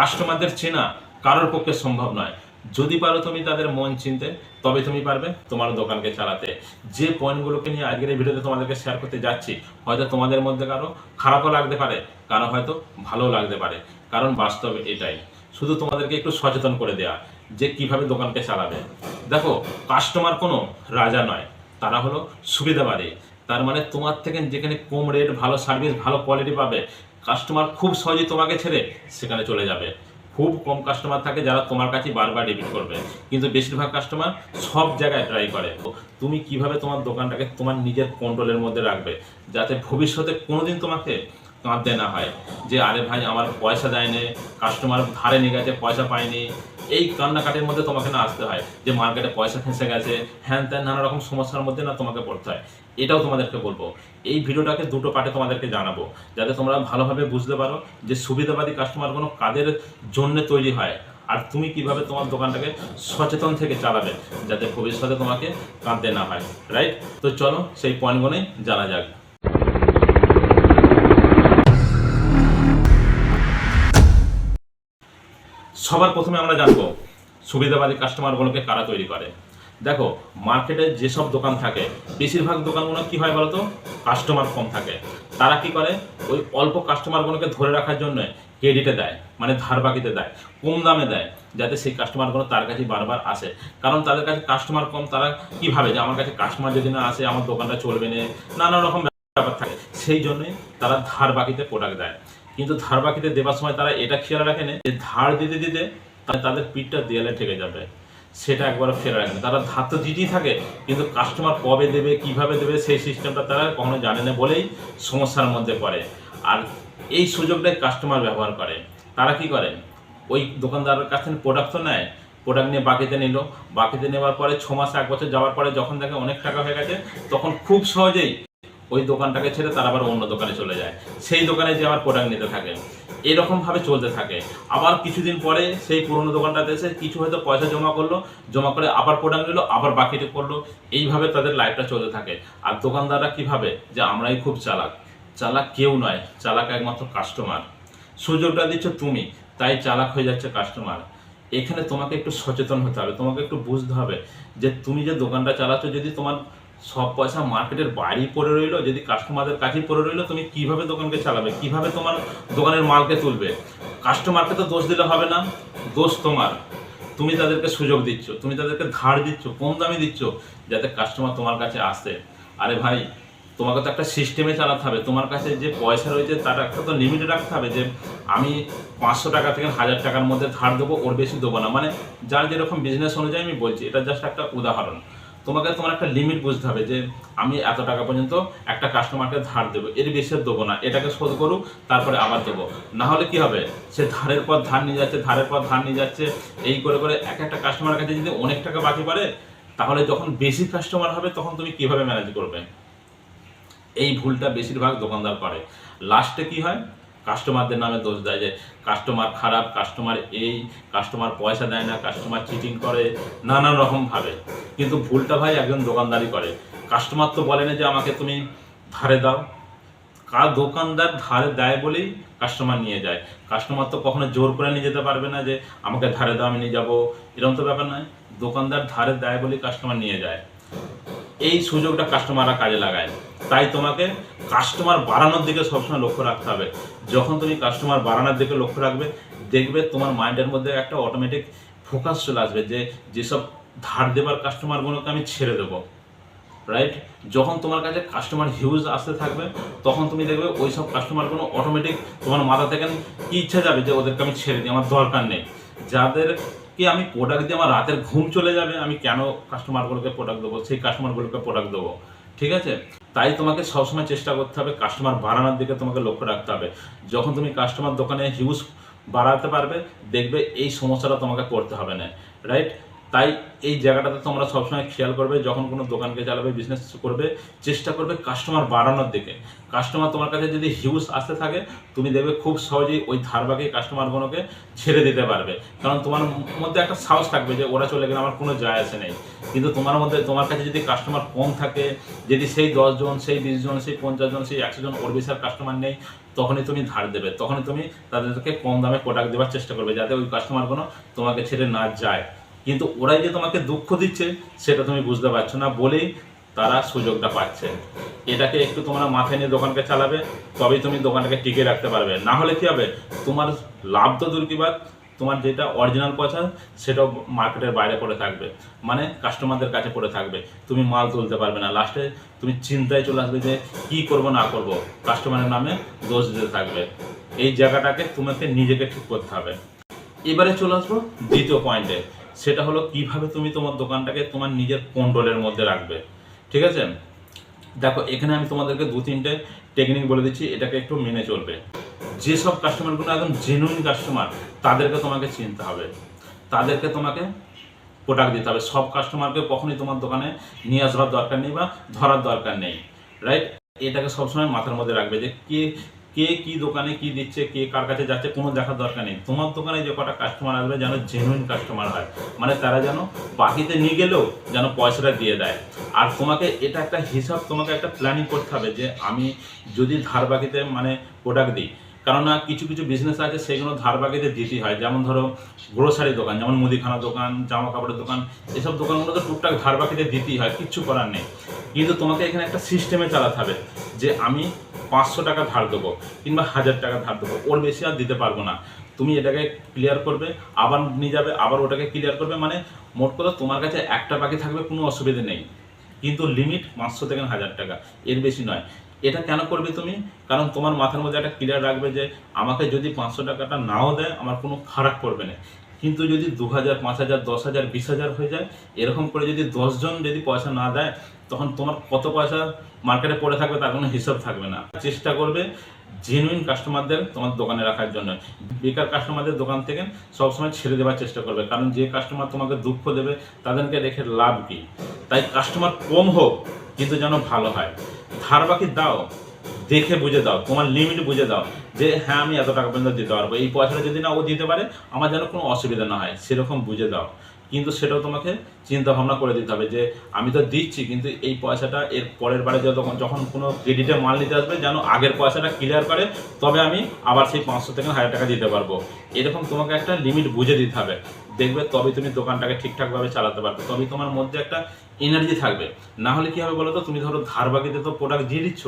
কাস্টমারদের চেনা কারোর পক্ষে সম্ভব নয়। যদি পারো তুমি তাদের মন চিনতে, তবে তুমি পারবে তোমার দোকানকে চালাতে। যে পয়েন্টগুলোকে নিয়ে আজকের এই ভিডিওতে তোমাদেরকে শেয়ার করতে যাচ্ছি, হয়তো তোমাদের মধ্যে কারও খারাপও লাগতে পারে, কারও হয়তো ভালো লাগতে পারে। কারণ বাস্তব এটাই। শুধু তোমাদেরকে একটু সচেতন করে দেয়া যে কীভাবে দোকানকে চালাবে। দেখো কাস্টমার কোনো রাজা নয়, তারা হলো সুবিধাবাদী। তার মানে তোমার থেকে যেখানে কম রেট ভালো সার্ভিস ভালো কোয়ালিটি পাবে কাস্টমার খুব সহজেই তোমাকে ছেড়ে সেখানে চলে যাবে। খুব কম কাস্টমার থাকে যারা তোমার কাছে বারবার রিপিট করবে। কিন্তু বেশিরভাগ কাস্টমার সব জায়গায় ট্রাই করে। তুমি কীভাবে তোমার দোকানটাকে তোমার নিজের কন্ট্রোলের মধ্যে রাখবে? যাতে ভবিষ্যতে কোনোদিন তোমাকে কাঁদতে না হয় যে, আরে ভাই, আমার পয়সা দেয়নি কাস্টমার ধারে নিয়ে গেছে, পয়সা পায়নি। এই কান্নাকাটির মধ্যে তোমাকে না আসতে হয় যে, মার্কেটে পয়সা ফেঁসে গেছে। হ্যান ত্যান নানা রকম সমস্যার মধ্যে না তোমাকে পড়তে হয়। এটাও তোমাদেরকে বলব। এই ভিডিওটাকে দুটো পার্টে তোমাদেরকে জানাব। যাতে তোমরা ভালোভাবে বুঝতে পারো যে সুবিধাবাদী কাস্টমারগুলো কাদের জন্য তৈরি হয়। আর তুমি কীভাবে তোমার দোকানটাকে সচেতন থেকে চালাবে, যাতে ভবিষ্যতে তোমাকে কাঁদতে না হয়। রাইট তো চলো সেই পয়েন্টগুলোই জানা যাক। সবার প্রথমে আমরা জানব, সুবিধাবাদী কাস্টমারগুলোকে কারা তৈরি করে? দেখো মার্কেটে যেসব দোকান থাকে, বেশিরভাগ দোকানগুলো কি হয় বলতো? কাস্টমার কম থাকে। তারা কি করে? ওই অল্প কাস্টমারগুলোকে ধরে রাখার জন্য ক্রেডিটে দেয় মানে ধার বাকিতে দেয়, কম দামে দেয়, যাতে সেই কাস্টমারগুলো তার কাছে বারবার আসে। কারণ তাদের কাছে কাস্টমার কম, তারা কি ভাবে যে আমার কাছে কাস্টমার যদি না আসে, আমার দোকানটা চলবে না, নানা রকম ব্যাপার থাকে। সেই জন্যই তারা ধার বাকিতে প্রোডাক্ট দেয়। কিন্তু ধার বাকিতে দেওয়ার সময় তারা এটা খেয়াল রাখে না যে ধার দিতে দিতে তাদের পিঠটা দেয়ালে ঠেকে যাবে। সেটা একবার খেয়াল রাখে না তারা ধার তো দিতেই থাকে, কিন্তু কাস্টমার কবে দেবে, কীভাবে দেবে, সেই সিস্টেমটা তারা কখনো জানে না বলেই সমস্যার মধ্যে পড়ে। আর এই সুযোগটাই কাস্টমার ব্যবহার করে। তারা কি করে? ওই দোকানদারের কাছ থেকে প্রোডাক্ট তো নেয় প্রোডাক্ট নিয়ে বাকিতে নিল। বাকিতে নেওয়ার পরে ছ মাস, এক বছর যাওয়ার পরে যখন দেখে অনেক টাকা হয়ে গেছে, তখন খুব সহজেই ওই দোকানটাকে ছেড়ে তারা আবার অন্য দোকানে চলে যায়। সেই দোকানে যে আবার প্রোডাক্ট নিতে থাকে। এরকম ভাবে চলতে থাকে। আবার কিছুদিন পরে সেই পুরনো দোকানটাতে এসে কিছু হয়তো পয়সা জমা করল, জমা করে আবার প্রোডাক্ট নিল, আবার বাকিতে করল। এইভাবে তাদের লাইফটা চলতে থাকে। আর দোকানদাররা কীভাবে যে আমরাই খুব চালাক। চালাক কেউ নয়, চালাক একমাত্র কাস্টমার সুযোগটা দিচ্ছ তুমি, তাই চালাক হয়ে যাচ্ছে কাস্টমার এখানে তোমাকে একটু সচেতন হতে হবে, তোমাকে একটু বুঝতে হবে যে তুমি যে দোকানটা চালাচ্ছ, যদি তোমার সব পয়সা মার্কেটের বাইরেই পড়ে রইল, যদি কাস্টমারদের কাছেই পড়ে রইল, তুমি কীভাবে দোকানকে চালাবে? কীভাবে তোমার দোকানের মালকে তুলবে? কাস্টমারকে তো দোষ দিলে হবে না। দোষ তোমার। তুমি তাদেরকে সুযোগ দিচ্ছ, তুমি তাদেরকে ধার দিচ্ছ, কম দামে দিচ্ছ, যাতে কাস্টমার তোমার কাছে আসে। আরে ভাই, তোমাকে তো একটা সিস্টেমে চালাতে হবে। তোমার কাছে যে পয়সা রয়েছে, তার একটা তো লিমিটে রাখতে হবে যে আমি পাঁচশো টাকা থেকে হাজার টাকার মধ্যে ধার দেবো, ওর বেশি দেবো না। মানে যার যেরকম বিজনেস অনুযায়ী আমি বলছি, এটা জাস্ট একটা উদাহরণ। তোমাকে তোমার একটা লিমিট বুঝতে হবে যে আমি এত টাকা পর্যন্ত একটা কাস্টমারকে ধার দেবো। এর বেশি দেবো না। এটাকে শোধ করুক, তারপরে আবার দেবো। না হলে কি হবে? সে ধারের পর ধার নিয়ে যাচ্ছে, ধারের পর ধার নিয়ে যাচ্ছে, এই করে করে এক একটা কাস্টমারের কাছে যদি অনেক টাকা বাকি পারে তাহলে যখন বেশি কাস্টমার হবে, তখন তুমি কীভাবে ম্যানেজ করবে? এই ভুলটা বেশিরভাগ দোকানদার করে। লাস্টে কি হয়? কাস্টমারদের নামে দোষ দেয় যে কাস্টমার খারাপ, কাস্টমার এই, কাস্টমার পয়সা দেয় না, কাস্টমার চিটিং করে, নানান রকম ভাবে। কিন্তু ভুলটা ভাই একজন দোকানদারই করে। কাস্টমার তো বলে না যে আমাকে তুমি ধারে দাও। কার দোকানদার ধারে দেয় বলেই কাস্টমার নিয়ে যায়। কাস্টমার তো কখনো জোর করে নিয়ে যেতে পারবে না যে আমাকে ধারে দাও, আমি নিয়ে যাব। এরকম তো ব্যাপার নয়। দোকানদার ধারে দেয় বলেই কাস্টমার নিয়ে যায়। এই সুযোগটা কাস্টমাররা কাজে লাগায়। তাই তোমাকে কাস্টমার বাড়ানোর দিকে সবসময় লক্ষ্য রাখতে হবে। যখন তুমি কাস্টমার বাড়ানোর দিকে লক্ষ্য রাখবে, দেখবে তোমার মাইন্ডের মধ্যে একটা অটোমেটিক ফোকাস চলে আসবে যে, যেসব ধার দেবার কাস্টমারগুলোকে আমি ছেড়ে দেবো। রাইট যখন তোমার কাছে কাস্টমার হিউজ আসতে থাকবে, তখন তুমি দেখবে ওই সব কাস্টমারগুলো অটোমেটিক তোমার মাথা থেকে কি ইচ্ছা যাবে যে, ওদেরকে আমি ছেড়ে দিই, আমার দরকার নেই। যাদেরকে আমি প্রোডাক্ট দিয়ে আমার রাতের ঘুম চলে যাবে? আমি কেন কাস্টমারগুলোকে প্রোডাক্ট দেবো? সেই কাস্টমারগুলোকে প্রোডাক্ট দেবো? ঠিক আছে? তাই তোমাকে সবসময় চেষ্টা করতে হবে কাস্টমার বাড়ানোর দিকে তোমাকে লক্ষ্য রাখতে হবে। যখন তুমি কাস্টমার দোকানে হিউজ বাড়াতে পারবে, দেখবে এই সমস্যাটা তোমাকে করতে হবে না। রাইট তাই এই জায়গাটাতে তোমরা সবসময় খেয়াল করবে, যখন কোনো দোকানকে চালাবে বিজনেস করবে, চেষ্টা করবে কাস্টমার বাড়ানোর দিকে। কাস্টমার তোমার কাছে যদি হিউজ আসতে থাকে, তুমি দেখবে খুব সহজেই ওই ধারবাকি কাস্টমারগুলোকে ছেড়ে দিতে পারবে। কারণ তোমার মধ্যে একটা সাহস থাকবে যে ওরা চলে গেলে আমার কোনো যায় আসে নেই। কিন্তু তোমার মধ্যে, তোমার কাছে যদি কাস্টমার কম থাকে, যদি সেই দশজন সেই বিশজন সেই পঞ্চাশ জন, সেই একশো জন ওর বেশি আর কাস্টমার নেই, তখনই তুমি ধার দেবে। তখনই তুমি তাদেরকে কম দামে প্রোডাক্ট দেওয়ার চেষ্টা করবে, যাতে ওই কাস্টমারগুলো তোমাকে ছেড়ে না যায়। কিন্তু ওরাই যে তোমাকে দুঃখ দিচ্ছে, সেটা তুমি বুঝতে পারছ না বলেই তারা সুযোগটা পাচ্ছে। এটাকে একটু তোমরা মাথায় নিয়ে দোকানকে চালাবে, তবেই তুমি দোকানটাকে টিকে রাখতে পারবে। না হলে কি হবে? তোমার লাভ তো দূর কি বাদ তোমার যেটা অরিজিনাল পয়সা, সেটাও মার্কেটের বাইরে পড়ে থাকবে। মানে কাস্টমারদের কাছে পড়ে থাকবে। তুমি মাল তুলতে পারবে না। লাস্টে তুমি চিন্তায় চলে আসবে যে, কী করব, না করব? কাস্টমারের নামে দোষ দিতে থাকবে। এই জায়গাটাকে তোমাকে নিজেকে ঠিক করতে হবে। এবারে চলে আসব দ্বিতীয় পয়েন্টে সেটা হলো কীভাবে তুমি তোমার দোকানটাকে তোমার নিজের কন্ট্রোলের মধ্যে রাখবে। ঠিক আছে? দেখো, এখানে আমি তোমাদেরকে দু তিনটে টেকনিক বলে দিচ্ছি, এটাকে একটু মেনে চলবে। যেসব কাস্টমারগুলো একদম জেনুইন কাস্টমার তাদেরকে তোমাকে চিনতে হবে। তাদেরকে তোমাকে প্রোডাক্ট দিতে হবে। সব কাস্টমারকে কখনোই তোমার দোকানে নিয়ে আসবার দরকার নেই বা ধরার দরকার নেই। রাইট এটাকে সবসময় মাথার মধ্যে রাখবে যে কে কে কি দোকানে কি দিচ্ছে, কে কার কাছে যাচ্ছে, কোনো দেখার দরকার নেই। তোমার দোকানে যে কটা কাস্টমার আসবে যেন জেনুইন কাস্টমার হয়। মানে তারা যেন বাকিতে নিয়ে গেলেও যেন পয়সাটা দিয়ে দেয়। আর তোমাকে এটা একটা হিসাব, তোমাকে একটা প্ল্যানিং করতে হবে যে আমি যদি ধার বাকিতে মানে প্রোডাক্ট দিই কেননা কিছু কিছু বিজনেস আছে, সেগুলো ধার বাকিতে দিতেই হয়। যেমন ধরো গ্রোসারি দোকান, যেমন মুদিখানা দোকান জামা কাপড়ের দোকান, এসব দোকানগুলো তো টুকটাক ধার বাকিতে দিতেই হয়, কিচ্ছু করার নেই। কিন্তু তোমাকে এখানে একটা সিস্টেমে চালাতে হবে যে আমি পাঁচশো টাকা ধার দেবো কিংবা হাজার টাকা ধার দেবো, ওর বেশি আর দিতে পারব না। তুমি এটাকে ক্লিয়ার করবে, আবার নিয়ে যাবে, আবার ওটাকে ক্লিয়ার করবে মানে মোট কথা তোমার কাছে একটা বাকি থাকবে, কোনো অসুবিধে নেই। কিন্তু লিমিট পাঁচশো থেকে হাজার টাকা, এর বেশি নয়। এটা কেন করবে তুমি? কারণ তোমার মাথার মধ্যে একটা ক্লিয়ার রাখবে যে আমাকে যদি পাঁচশো টাকাটা নাও দেয়, আমার কোনো খারাপ করবে না। কিন্তু যদি দু হাজার পাঁচ হাজার দশ হাজার বিশ হাজার হয়ে যায়, এরকম করে যদি দশজন যদি পয়সা না দেয়, তখন তোমার কত পয়সা মার্কেটে পড়ে থাকবে তার কোনো হিসাব থাকবে না। চেষ্টা করবে জেনুইন কাস্টমারদের তোমার দোকানে রাখার জন্য। বেকার কাস্টমারদের দোকান থেকে সবসময় ছেড়ে দেওয়ার চেষ্টা করবে। কারণ যে কাস্টমার তোমাকে দুঃখ দেবে, তাদেরকে রেখে লাভ কী? তাই কাস্টমার কম হোক, কিন্তু যেন ভালো হয়। ধার বাকি দাও, দেখে বুঝে দাও, তোমার লিমিট বুঝে দাও যে হ্যাঁ আমি এত টাকা পর্যন্ত দিতে পারব। এই পয়সাটা যদি না ও দিতে পারে, আমার যেন কোনো অসুবিধা না হয়, সেরকম বুঝে দাও। কিন্তু সেটাও তোমাকে চিন্তা ভাবনা করে দিতে হবে যে, আমি তো দিচ্ছি, কিন্তু এই পয়সাটা এর পরের বারে যখন যখন কোনো ক্রেডিটে মাল নিতে আসবে, যেন আগের পয়সাটা ক্লিয়ার করে, তবে আমি আবার সেই পাঁচশো থেকে হাজার টাকা দিতে পারব। এরকম তোমাকে একটা লিমিট বুঝে দিতে হবে। দেখবে তবে তুমি দোকানটাকে ঠিকঠাকভাবে চালাতে পারবে। তবে তোমার মধ্যে একটা এনার্জি থাকবে। না হলে কি হবে বলো তো? তুমি ধরো ধার বাকিতে তো প্রোডাক্ট দিয়ে দিচ্ছ।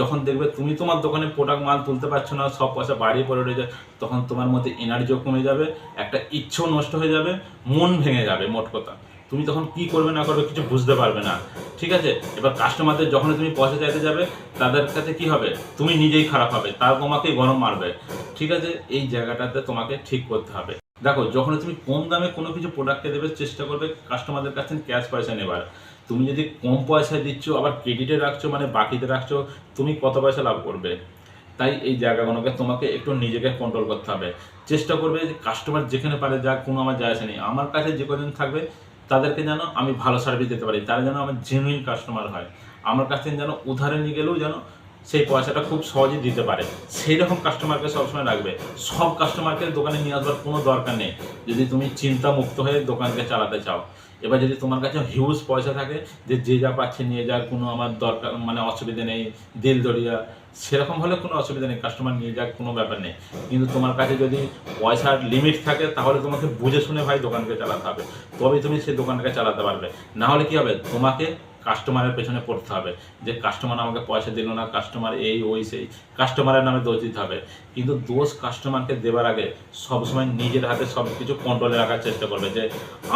যখন দেখবে তুমি তোমার দোকানে প্রোডাক্ট মাল তুলতে পারছ না, সব পয়সা বাড়িয়ে পড়ে রয়ে যায়, তখন তোমার মধ্যে এনার্জিও কমে যাবে, একটা ইচ্ছেও নষ্ট হয়ে যাবে, মন ভেঙে যাবে মোট কথা। তুমি তখন কি করবে না করবে কিছু বুঝতে পারবে না। ঠিক আছে? এবার কাস্টমারদের যখন তুমি পয়সা চাইতে যাবে, তাদের কাছে কি হবে? তুমি নিজেই খারাপ হবে তার তোমাকেই গরম মারবে। ঠিক আছে? এই জায়গাটাতে তোমাকে ঠিক করতে হবে। দেখো, যখন তুমি কম দামে কোনো কিছু প্রোডাক্টে দেবে, চেষ্টা করবে কাস্টমারদের কাছ থেকে ক্যাশ পয়সা নেবার। তুমি যদি কম পয়সায় দিচ্ছ, আবার ক্রেডিটে রাখছো মানে বাকিতে রাখছো, তুমি কত পয়সা লাভ করবে? তাই এই জায়গাগুলোকে তোমাকে একটু নিজেকে কন্ট্রোল করতে হবে। চেষ্টা করবে যে কাস্টমার যেখানে পারে যা কোনো আমার যায় নেই আমার কাছে যে কজন থাকবে, তাদেরকে যেন আমি ভালো সার্ভিস দিতে পারি। তারা যেন আমার জেনুইন কাস্টমার হয়। আমার কাছ থেকে যেন উধারে নিয়ে গেলেও যেন সেই পয়সাটা খুব সহজে দিতে পারে। সেই রকম কাস্টমারকে সবসময় রাখবে। সব কাস্টমারকে দোকানে নিয়ে আসবার কোনো দরকার নেই। যদি তুমি চিন্তা মুক্ত হয়ে দোকানকে চালাতে চাও। এবার যদি তোমার কাছে হিউজ পয়সা থাকে, যে যে যা পাচ্ছে নিয়ে যাক, কোনো আমার দরকার মানে অসুবিধা নেই দিল দরিয়া সেরকম হলে কোনো অসুবিধা নেই কাস্টমার নিয়ে যাক, কোনো ব্যাপার নেই। কিন্তু তোমার কাছে যদি পয়সার লিমিট থাকে, তাহলে তোমাকে বুঝে শুনে ভাই দোকানকে চালাতে হবে। তবে তুমি সেই দোকানকে চালাতে পারবে। না হলে কি হবে? তোমাকে কাস্টমারের পেছনে পড়তে হবে যে কাস্টমার আমাকে পয়সা দিল না কাস্টমার এই, ওই, সেই কাস্টমারের নামে দোষ দিতে হবে। কিন্তু দোষ কাস্টমারকে দেবার আগে সবসময় নিজের হাতে সব কিছু কন্ট্রোলে রাখার চেষ্টা করবে যে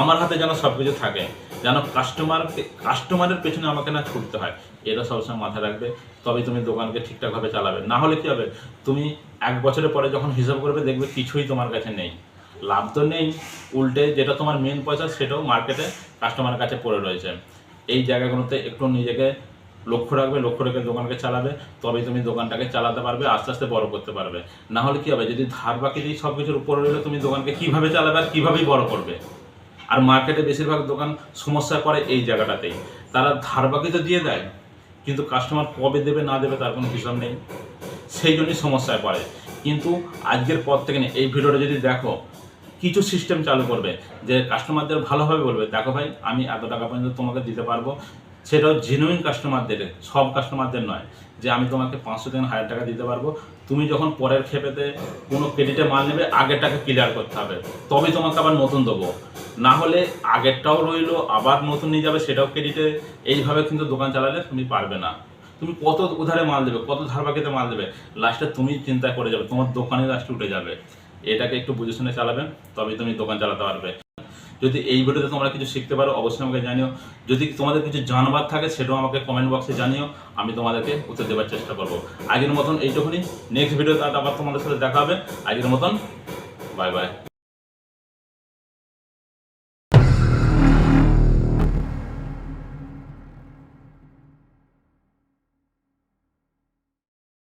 আমার হাতে যেন সব কিছু থাকে, যেন কাস্টমারকে কাস্টমারের পেছনে আমাকে না ছুটতে হয়, এটা সবসময় মাথায় রাখবে। তবে তুমি দোকানকে ঠিকঠাকভাবে চালাবে। না হলে কি হবে? তুমি এক বছরের পরে যখন হিসাব করবে, দেখবে কিছুই তোমার কাছে নেই। লাভ তো নেই, উল্টে যেটা তোমার মেন পয়সা, সেটাও মার্কেটে কাস্টমারের কাছে পড়ে রয়েছে। এই জায়গাগুলোতে একটু নিজেকে লক্ষ্য রাখবে, লক্ষ্য রেখে দোকানকে চালাবে, তবেই তুমি দোকানটাকে চালাতে পারবে, আস্তে আস্তে বড় করতে পারবে। না হলে কি হবে, যদি ধার বাকি দিয়ে সব কিছুর উপরে রইলে, তুমি দোকানকে কীভাবে চালাবে আর কীভাবেই বড় করবে? আর মার্কেটে বেশিরভাগ দোকান সমস্যায় পড়ে এই জায়গাটাতেই। তারা ধার বাকি তো দিয়ে দেয়, কিন্তু কাস্টমার কবে দেবে, না দেবে তার কোনো হিসাব নেই। সেই জন্যই সমস্যায় পড়ে। কিন্তু আজকের পর থেকে এই ভিডিওটা যদি দেখো কিছু সিস্টেম চালু করবে, যে কাস্টমারদের ভালোভাবে বলবে, দেখো ভাই, আমি এত টাকা পর্যন্ত তোমাকে দিতে পারব। সেটাও জেনুইন কাস্টমারদের সব কাস্টমারদের নয়, যে আমি তোমাকে পাঁচশো থেকে হাজার টাকা দিতে পারব। তুমি যখন পরের ক্ষেপেতে কোনো ক্রেডিটে মাল নেবে, আগেরটাকে ক্লিয়ার করতে হবে। তবে তোমাকে আবার নতুন দেবো। না হলে আগেরটাও রইল, আবার নতুন নিয়ে যাবে, সেটাও ক্রেডিটে এইভাবে কিন্তু দোকান চালালে তুমি পারবে না। তুমি কত উধারে মাল দেবে, কত ধার বাকিতে মাল দেবে লাস্টে তুমি চিন্তা করে যাবে, তোমার দোকানে লাস্টে উঠে যাবে। এটাকে একটু বুঝে শুনে চালাবে তবেই তুমি দোকান চালাতে পারবে। যদি এই ভিডিওতে তোমরা কিছু শিখতে পারো, অবশ্যই আমাকে জানিও। যদি তোমাদের কিছু জানবার থাকে, সেটাও আমাকে কমেন্ট বক্সে জানিও। আমি তোমাদেরকে উত্তর দেওয়ার চেষ্টা করব। আগের মতন এইটুকুনি। নেক্সট ভিডিওতে আবার তোমাদের সাথে দেখা হবে। আগের মতন বাই বাই